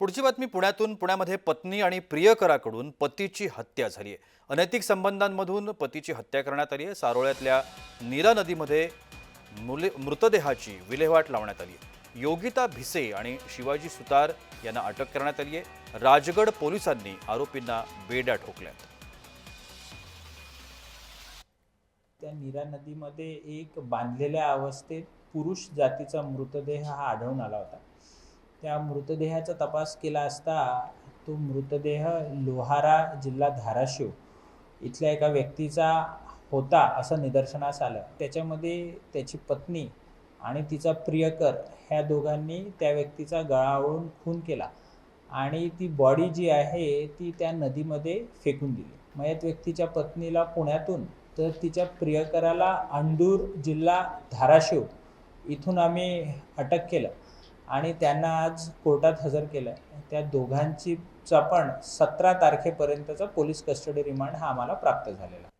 पुढची बातमी पुण्यातून पुण्यामध्ये पत्नी आणि प्रियकराकडून पतीची हत्या झाली आहे अनैतिक संबंधांमधून पतीची हत्या करण्यात आली आहे सारोळ्यातल्या नीरा नदीमध्ये मुले मृतदेहाची विल्हेवाट लावण्यात आली आहे योगिता भिसे आणि शिवाजी सुतार यांना अटक करण्यात आली आहे राजगड पोलिसांनी आरोपींना बेड्या ठोकल्यात. त्या नीरा नदीमध्ये एक बांधलेल्या अवस्थेत पुरुष जातीचा मृतदेह हा आढळून आला होता. त्या मृतदेहाचा तपास केला असता तो मृतदेह लोहारा जिल्हा धाराशिव इथल्या एका व्यक्तीचा होता असं निदर्शनास आलं. त्याच्यामध्ये त्याची पत्नी आणि तिचा प्रियकर ह्या दोघांनी त्या व्यक्तीचा गळावळून खून केला आणि ती बॉडी जी आहे ती त्या नदीमध्ये फेकून दिली. मयत व्यक्तीच्या पत्नीला पुण्यातून तर तिच्या प्रियकराला अंडूर जिल्हा धाराशिव इथून आम्ही अटक केलं. आणि त्यांना आज कोर्टात हजर केलं त्या दोघांची पण सतरा तारखेपर्यंतचा पोलीस कस्टडी रिमांड हा आम्हाला प्राप्त झालेला.